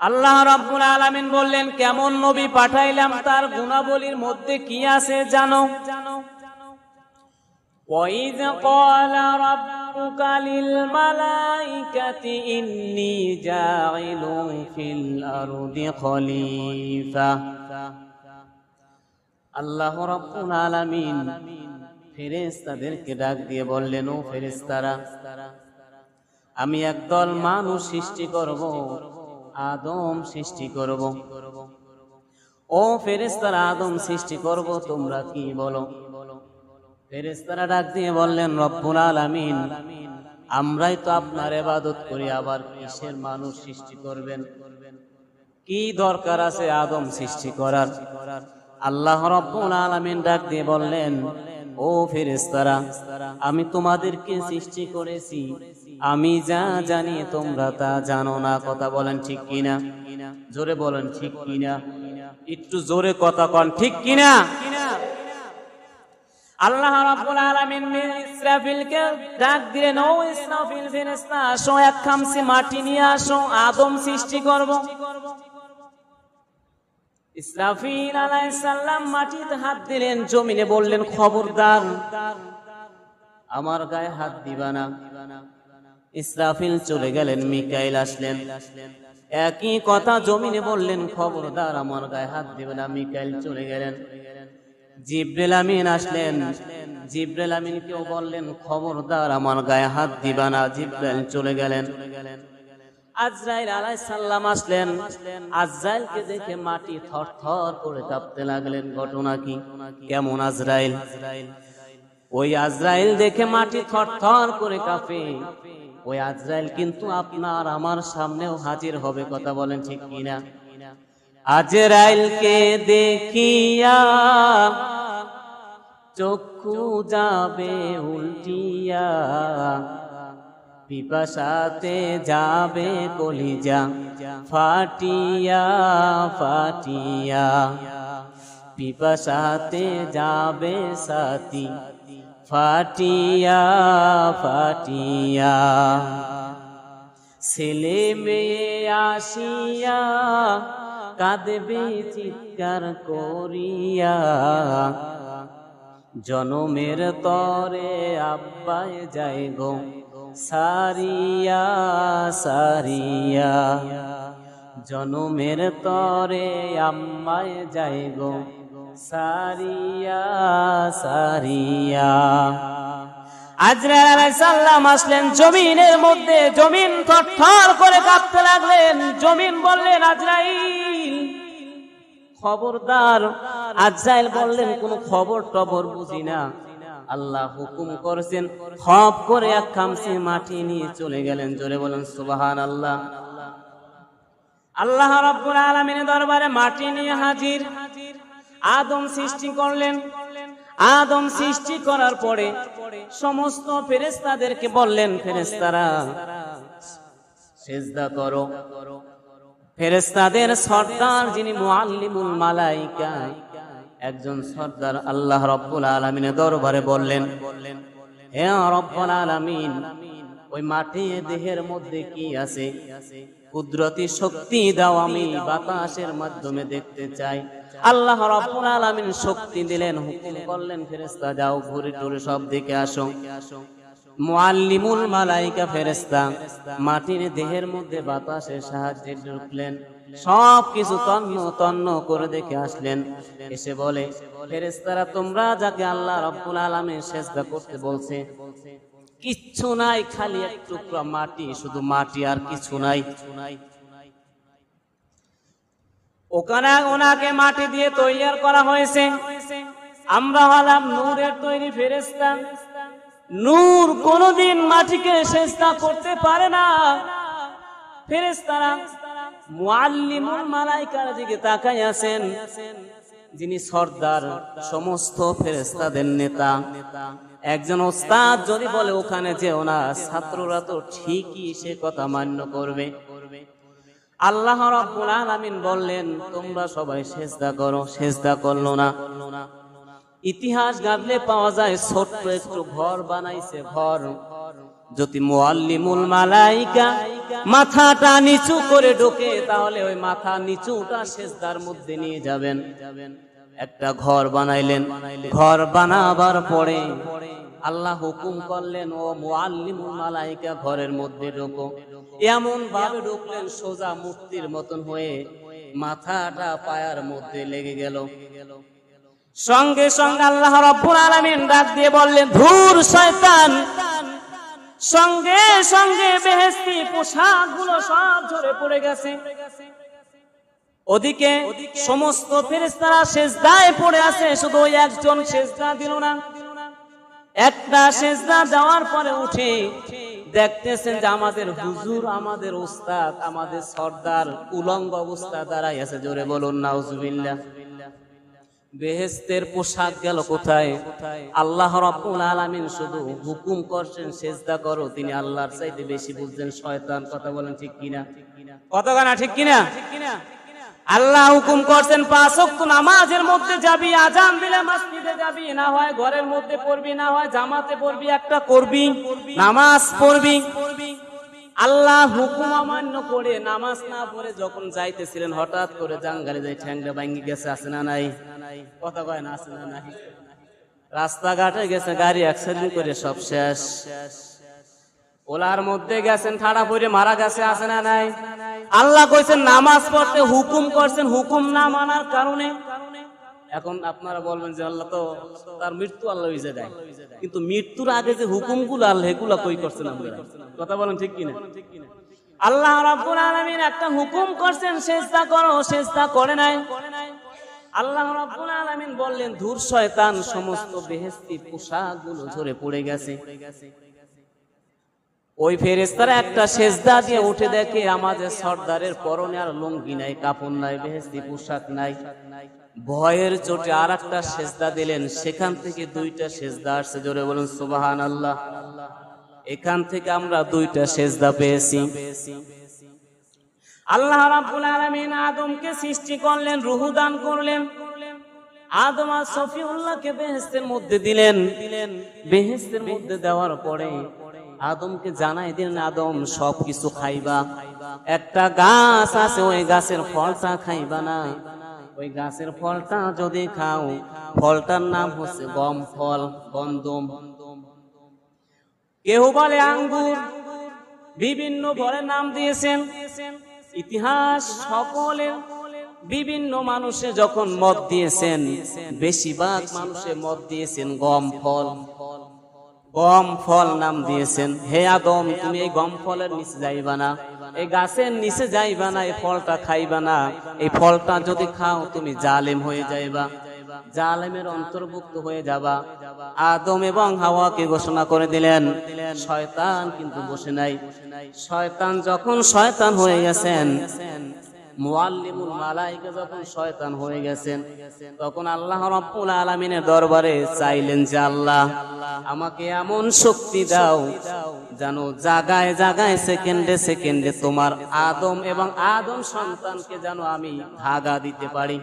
আল্লাহ রাব্বুল আলামিন বললেন কেমন নবী পাঠাইলাম তার গুণাবলীর মধ্যে কি আছে জানো وَإِذْ قَالَ رَبُّكَ لِلْمَلَائِكَةِ إِنِّي جَاعِلٌ فِي الْأَرْضِ خَلِيفَةً আল্লাহ রাব্বুল আলামিন ফেরেশতাদেরকে ডাক দিয়ে বললেন ও ফেরেশতারা আমি একদল মানুষ সৃষ্টি করব আদম সৃষ্টি করব। ও ফেরেশতারা আদম সৃষ্টি করব, তোমরা কি বলো? ফেরেশতারা ডাক দিয়ে বললেন, রব্বুল আলামিন, আমরাই তো আপনার এবাদত করি, আবার কিসের মানুষ সৃষ্টি করবেন? কি দরকার আছে আদম সৃষ্টি করার? আল্লাহ রব্বুল আলামিন ডাক দিয়ে বললেন, ও ফেরেশতারা, আমি তোমাদেরকে সৃষ্টি করেছি আমি যা জানি তোমরা তা জানো না। কথা বলেন ঠিক কিনা? জোরে বলেন ঠিক কিনা? একটু জোরে কথা কন ঠিক কিনা? আল্লাহ রাব্বুল আলামিন ইসরাফিলকে ডাক দিলেন, ও ইসরাফিল ফেরেশতা, আসো, এক খামসি মাটি নিয়ে আসো, আদম সৃষ্টি করব। ইসরাফিল আলাইহিস মাটিতে হাত দিলেন, জমিনে বললেন, খবরদার, আমার গায়ে হাত দিবা না। ইসরাফিল চলে গেলেন, মিকাইল আসলেন। একই কথা জমিনে বললেন, খবরদার, আমার গায়ে হাত দিবে না, মিকাইল চলে গেলেন। জিব্রেল আমিন আসলেন। জিব্রেল আমিন কেউ বললেন, খবরদার, আমার গায়ে হাত দিবা না জিব্রেল চলে গেলেন। আজরাইল আলাইহিস সালাম আসলেন। আজরাইলকে দেখে মাটি থরথর করে কাঁপতে লাগলেন, ঘটনা কি? কেমন আজরাইল? ওই আজরাইল দেখে মাটি থরথর করে কাঁপে। ওই আজরাইল কিন্তু আপনার আমার সামনেও হাজির হবে, কথা বলেন ঠিক কিনা? আজরাইলকে দেখিয়া চক্ষু যাবে, উল্টিয়া পিপাসাতে যাবে, কলিজা ফাটিয়া ফাটিয়া পিপাসাতে যাবে সাথী ফাটিয়া ফাটিয়া। ছেলে মেয়ে আসিয়া কাঁদবে, চিৎকার করিয়া। জনমের তরে আব্বায় যাই গো, সারিয়া সারিয়া। জনমের তরে আম্মায় যাই গো খবরদার। আজরাইল বললেন, কোন খবর টবর বুঝি না। আল্লাহ হুকুম করেছেন হপ করে এক খামসি মাটি নিয়ে চলে গেলেন। জোরে বলেন সুবাহান আল্লাহ আল্লাহ রব্বুল আলমিনের দরবারে মাটি নিয়ে হাজির। আদম সৃষ্টি করলেন। আদম সৃষ্টি করার পরে সমস্ত ফেরেস্তাদেরকে বললেন ফেরেস্তারা সেজদা করো। ফেরেস্তাদের সর্দার যিনি মুআল্লিমুল মালাইকা, একজন সর্দার আল্লাহ রব্বুল আলমিনের দরবারে বললেন, হে রব্বুল আলামিন, ওই মাটি দেহের মধ্যে কি আছে? কুদরতি শক্তি দাও আমি বাতাসের মাধ্যমে দেখতে চাই। আল্লাহ রব্বুল আলামিন শক্তি দিলেন, হুকুম করলেন, ফেরেশতা যাও, ঘুরে টুরে সব দিকে আসো। মুআল্লিমুল মালাইকা ফেরেশতা, মাটির দেহের মধ্যে বাতাসের সাহায্যে ঢুকলেন। সব কিছু তন্ন তন্ন করে দেখে আসলেন। এসে বলে, ফেরেশতারা, তোমরা যাকে আল্লাহ রব্বুল আলামিন সেজদা করতে বলছে, কিচ্ছু নাই, খালি এক টুকরা মাটি, শুধু মাটি আর কিছু নাই। ওখানে ওনাকে মাটি দিয়ে তৈরি করা হয়েছে। আমরা হলাম নূরের তৈরি ফেরেস্তা নূর কোনদিন মাটিকে চেষ্টা করতে পারে না। ফেরেস্তারা মুআল্লিমুল মালাইকার দিকে তাকাই আছেন। যিনি সর্দার, সমস্ত ফেরেস্তাদের নেতা। একজন ওস্তাদ যদি বলে ওখানে যে ওনা ছাত্ররা তো ঠিকই সে কথা মান্য করবে। আল্লাহ রাব্বুল আলামিন বললেন, তোমরা সবাই করো করল না। ইতিহাস পাওয়া যায় একটু ঘর বানাইছে ঘর। যদি মুআল্লিমুল মালাইকা মাথাটা নিচু করে ঢোকে, তাহলে ওই মাথা নিচুটা সেজদার মধ্যে নিয়ে যাবেন। একটা ঘর বানাইলেন। ঘর বানাবার পরে আল্লাহ হুকুম করলেন, ও মুআল্লিমুল মালাইকা, ঘরের মধ্যে ঢোকো। এমন ভাবে ঢুকলেন সোজা মূর্তির মতন হয়ে মাথাটা পায়ার মধ্যে লেগে গেল। সঙ্গে সঙ্গে আল্লাহ রাব্বুল আলামিন ডাক দিয়ে বললেন, ধুর, শয়তান! সঙ্গে সঙ্গে বেহেস্তি পোশাকগুলো সব ঝরে পড়ে গেছে। ওদিকে সমস্ত ফেরেশতারা সেজদায় পড়ে আছে, শুধু ওই একজন সেজদা দিল না। একটা সেজদা দেওয়ার পরে উঠে দেখতেছেন যে আমাদের হুজুর আমাদের ওস্তাদ আমাদের সর্দার উলঙ্গ অবস্থা দাঁড়াই আছে। জোরে বলুন নাউজুবিল্লাহ। বেহেস্তের পোশাক গেল কোথায়? আল্লাহ রাব্বুল আলামিন শুধু হুকুম করছেন সেজদা করো। তিনি আল্লাহর চাইতে বেশি বুঝছেন শয়তান। কথা বলেন ঠিক কিনা? কথা না ঠিক কিনা? আল্লাহ হুকুম করছেন, পাঁচ ওয়াক্ত নামাজের মধ্যে যাবি, আজান দিলে মসজিদে যাবি, না হয় ঘরের মধ্যে পড়বি, না হয় জামাতে পড়বি, একটা করবি, নামাজ পড়বি। আল্লাহ হুকুম অমান্য করে নামাজ না পড়ে যখন যাইতেছিলেন, হঠাৎ করে জাঙ্গালে যাই ঠ্যাংটা ভাঙ্গি গেছে, আছে না নাই? কথা কয় না, আছে না নাই? রাস্তাঘাটে গেছে, গাড়ি অ্যাক্সিডেন্ট করে সব শেষ। ওলার মধ্যে গেছেন, ঠাড়া পরে মারা গেছে, আছে না নাই? আল্লাহ কইছেন, নামাজ পড়তে হুকুম করছেন, হুকুম না মানার কারণে। এখন আপনারা বলবেন যে আল্লাহ তো তার মৃত্যু আল্লাহ হইছে দেয়। কিন্তু মৃত্যুর আগে যে হুকুমগুলো আল্লাহ এগুলো কই করছেন আপনারা? কথা বলেন ঠিক কিনা? আল্লাহ রাব্বুল আলামিন একটা হুকুম করছেন, সেজদা করো, সেজদা করে নাই। আল্লাহ রাব্বুল আলামিন বললেন, ধূর, শয়তান, সমস্ত বেহেশতি পোশাকগুলো ঝরে পড়ে গেছে। ওই ফেরেস্তারা একটা সেজদা দিয়ে উঠে দেখে আমাদের সর্দারের পরনে আর লুঙ্গি নাই, কাপড় নাই বেহেস্তি পোশাক নাই। ভয়ের চোটে আর একটা সেজদা দিলেন, সেখান থেকে দুইটা সেজদা আসছে, জোরে বলুন সুবাহান আল্লাহ এখান থেকে আমরা দুইটা সেজদা পেয়েছি। আল্লাহ রাব্বুল আলামিন আদমকে সৃষ্টি করলেন, রুহু দান করলেন। আদম আর সফিউল্লাহকে বেহেস্তের মধ্যে দিলেন। বেহেস্তের মধ্যে দেওয়ার পরে আদমকে জানাই দিলেন, আদম সব কিছু খাইবা। একটা গাছ আছে, ওই গাছের ফলটা খাইবা না। ওই গাছের ফলটা যদি খাও, ফলটার নাম হচ্ছে গম ফল গন্ধম কেউ বলে আঙ্গুর? বিভিন্ন ফলের নাম দিয়েছেন। ইতিহাস সকলের। বিভিন্ন মানুষে যখন মত দিয়েছেন, বেশিরভাগ মানুষে মত দিয়েছেন গম ফল। গম ফল নাম দিয়েছেন। হে আদম, তুমি এই গম ফলের নিচে যাইবা না। এই গাছের নিচে যাইবা না, এই ফলটা খাইবা না। এই ফলটা যদি খাও, তুমি জালেম হয়ে যাইবা। জালেমের অন্তর্ভুক্ত হয়ে যাবা। আদম এবং হাওয়াকে ঘোষণা করে দিলেন, শয়তান কিন্তু বসে নাই। শয়তান যখন শয়তান হয়ে গেছেন মুআল্লিমুল মালাইকা যখন শয়তান হয়ে গেছেন, তখন আল্লাহ রাব্বুল আলামিনের দরবারে চাইলেন যে, আল্লাহ, আমাকে এমন শক্তি দাও জানো জাগায় জাগায় সেকেন্ডে সেকেন্ডে তোমার আদম এবং আদম সন্তানকে যেন আমি ধাগা দিতে পারি।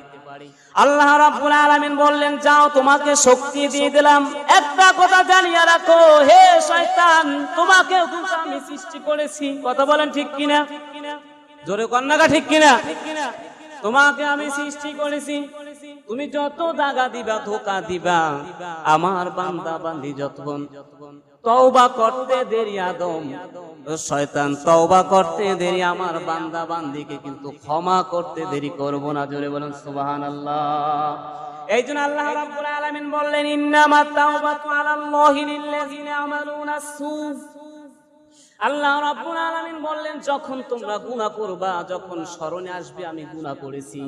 আল্লাহ রাব্বুল আলামিন বললেন, যাও, তোমাকে শক্তি দিয়ে দিলাম। একটা কথা জানিয়ে রাখো, হে শয়তান তোমাকে কিন্তু আমি সৃষ্টি করেছি। কথা বলেন ঠিক কিনা? জোরে কন্যাকা ঠিক কিনা? তোমাকে আমি সৃষ্টি করেছি। তুমি যত দাগা দিবা, ধোকা দিবা। আমার বান্দা বান্দি যতক্ষণ তওবা করতে দেরি আদম, শয়তান তওবা করতে দেরি, আমার বান্দা বান্দিকে কিন্তু ক্ষমা করতে দেরি করব না। জোরে বলেন, সুবহানাল্লাহ। এই জন্য আল্লাহ রাব্বুল আলামিন বললেন ইন্নামাত তাওবাতু আলাল্লাহি লিল্লাযিনা আমালুনা সু আল্লাহ রাব্বুল আলামিন বললেন, যখন তোমরা গুনাহ করবা, যখন স্মরণে আসবে, আমি গুনাহ করেছি।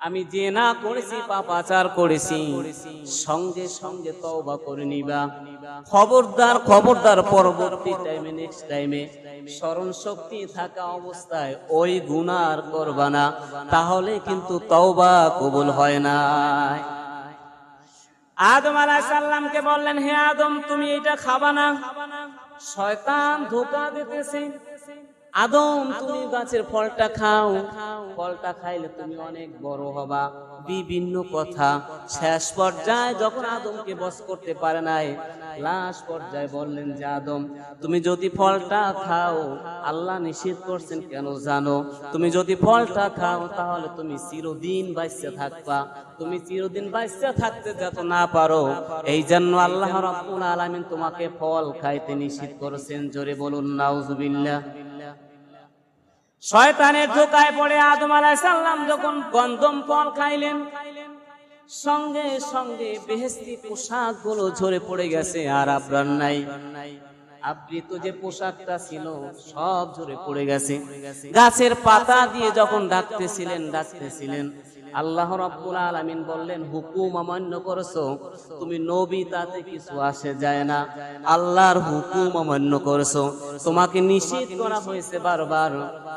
আমি যে না করেছি, পাপাচার করেছি। সঙ্গে সঙ্গে তওবা করে নিবা। খবরদার খবরদার পরবর্তী টাইমে নেক্সট টাইমে স্মরণ শক্তি থাকা অবস্থায় ওই গুনার করবা না। তাহলে কিন্তু তওবা কবুল হয় না। আদম আলাইসাল্লামকে বললেন, হে আদম, তুমি এটা খাবা না? শয়তান ধোকা দিতেছে। আদম তুমি গাছের ফলটা খাও। ফলটা খাইলে তুমি অনেক বড় হবা। বিভিন্ন কথা। শেষ পর্যায়ে যখন আদমকে বস করতে পারে নাই, লাশ পর্যায়ে বললেন, যে আদম, তুমি যদি ফলটা খাও, আল্লাহ নিষেধ করছেন কেন জানো? তুমি যদি ফলটা খাও, তাহলে তুমি চিরদিন বাইসে থাকবা। তুমি চিরদিন বাইসে থাকতে যত না পারো। এই জন্য আল্লাহ রাব্বুল আলামিন তোমাকে ফল খাইতে নিষেধ করেছেন। জোরে বলুন, নাউজুবিল্লাহ। শয়তানের ধোকায় পড়ে আদম সাল্লাম যখন গন্ধম ফল খাইলেন, সঙ্গে সঙ্গে বেহেস্তি পোশাকগুলো ঝরে পড়ে গেছে আর আপনার নাই। আবৃত যে পোশাকটা ছিল সব ঝরে পড়ে গেছে। গাছের পাতা দিয়ে যখন ডাকতেছিলেন ডাকতেছিলেন আল্লাহ রাব্বুল আলামিন বললেন, হুকুম অমান্য করেছ। তুমি নবী, তাতে কিছু আসে যায় না। আল্লাহর হুকুম অমান্য করেছ। তোমাকে নিষেধ করা হয়েছে বারবার।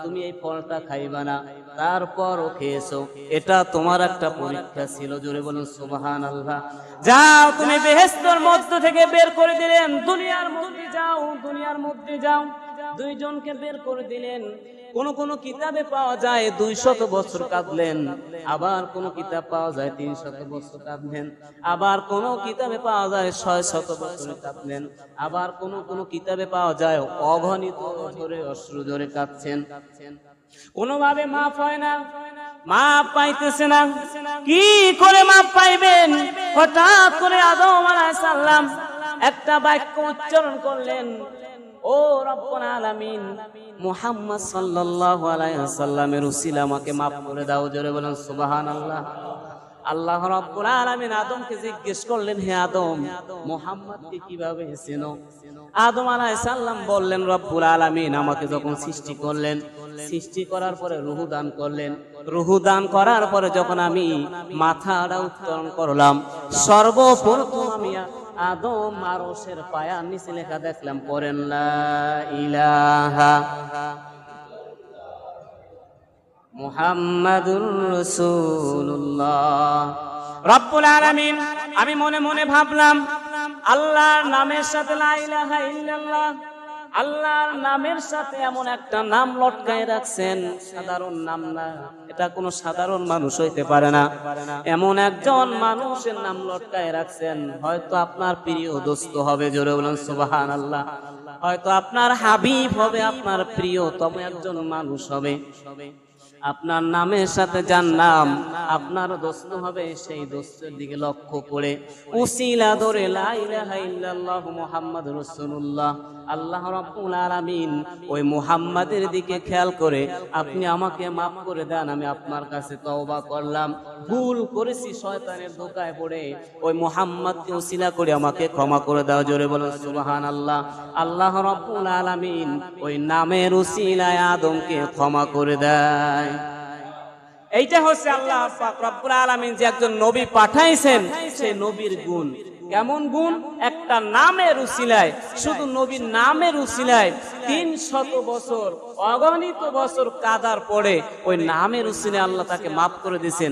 তুমি এই ফলটা খাইবা না। তারপরও খেয়েছো। এটা তোমার একটা পরীক্ষা ছিল। জোরে বলুন সুবহান আল্লাহ যাও, তুমি বেহেস্তর মধ্য থেকে বের করে দিলেন। দুনিয়ার মধ্যে যাও, দুনিয়ার মধ্যে যাও। দুইজনকে বের করে দিলেন। কোন কোন কিতাবে পাওয়া যায় দুই শত বছর কাঁদলেন। আবার কোন কিতাব পাওয়া যায় তিন শত বছর কাঁদলেন। আবার কোন কিতাবে পাওয়া যায় ছয় শত বছর কাঁদলেন। আবার কোন কোন কিতাবে পাওয়া যায় অগণিত ধরে অশ্রু ধরে কাঁদছেন। কোনোভাবে মাফ হয় না। মাপ পাইতেছে না। কি করে মাপ পাইবেন? হঠাৎ করে আদম আলাইহিস সালাম একটা বাক্য উচ্চারণ করলেন। ও রব্বুল আলামিন, মুহাম্মদ সাল্লাল্লাহু আলাইহি ওয়াসাল্লামের উসিলা আমাকে মাফ করে দাও, জোরে বলেন, সুবহানাল্লাহ। আল্লাহ রাব্বুল আলামিন আদমকে জিজ্ঞেস করলেন, হে আদম, মুহাম্মদকে কীভাবে চেনো? আদম আলাইহিস সালাম বললেন, রব্বুল আলামিন আমাকে যখন সৃষ্টি করলেন, সৃষ্টি করার পরে রুহু দান করলেন। রুহু দান করার পরে যখন আমি মাথাটা উত্তোলন করলাম, সর্বপ্রথম আমি আদম আরশের পায়ার নিচে লেখা দেখলাম পরেন লা ইলাহা মুহাম্মাদুর রাসূলুল্লাহ। রব্বুল আলামিন, আমি মনে মনে ভাবলাম, আল্লাহর নামের সাথে লা ইলাহা ইল্লাল্লাহ আল্লাহর নামের সাথে এমন একটা নাম লটকায় রাখছেন, সাধারণ নাম না। এটা কোনো সাধারণ মানুষ হইতে পারে না। এমন একজন মানুষের নাম লটকায় রাখছেন, হয়তো আপনার প্রিয় দোস্ত হবে, জোরে বলেন সুবাহান আল্লাহ হয়তো আপনার হাবিব হবে, আপনার প্রিয় তবে একজন মানুষ হবে। আপনার নামের সাথে যার নাম, আপনার দোস্ত হবে সেই দোস্তের দিকে লক্ষ্য করে। উসিলা ধরে, লা ইলাহা ইল্লাল্লাহ মুহাম্মদ রাসূলুল্লাহ। আল্লাহ রাব্বুল আলামিন ওই মুহাম্মাদের দিকে খেয়াল করে, আপনি আমাকে মাফ করে দেন, আমি আপনার কাছে তওবা করলাম। ভুল করেছি শয়তানের ধোকায় পড়ে, ওই মুহাম্মাদকে উসিলা করে আমাকে ক্ষমা করে দাও, জোরে বলুন, সুবহানাল্লাহ। আল্লাহ রাব্বুল আলামিন ওই নামের উসিলায় আদমকে ক্ষমা করে দেয় এইটা হচ্ছে আল্লাহ আলমিন যে একজন নবী পাঠাইছেন সেই নবীর গুণ। কেমন গুণ? একটা নামের উসিলায়। শুধু নবীর নামের উসিলায় তিন শত বছর, অগণিত বছর কাদার পরে ওই নামের উসিলায় আল্লাহ তাকে মাফ করে দিয়েছেন।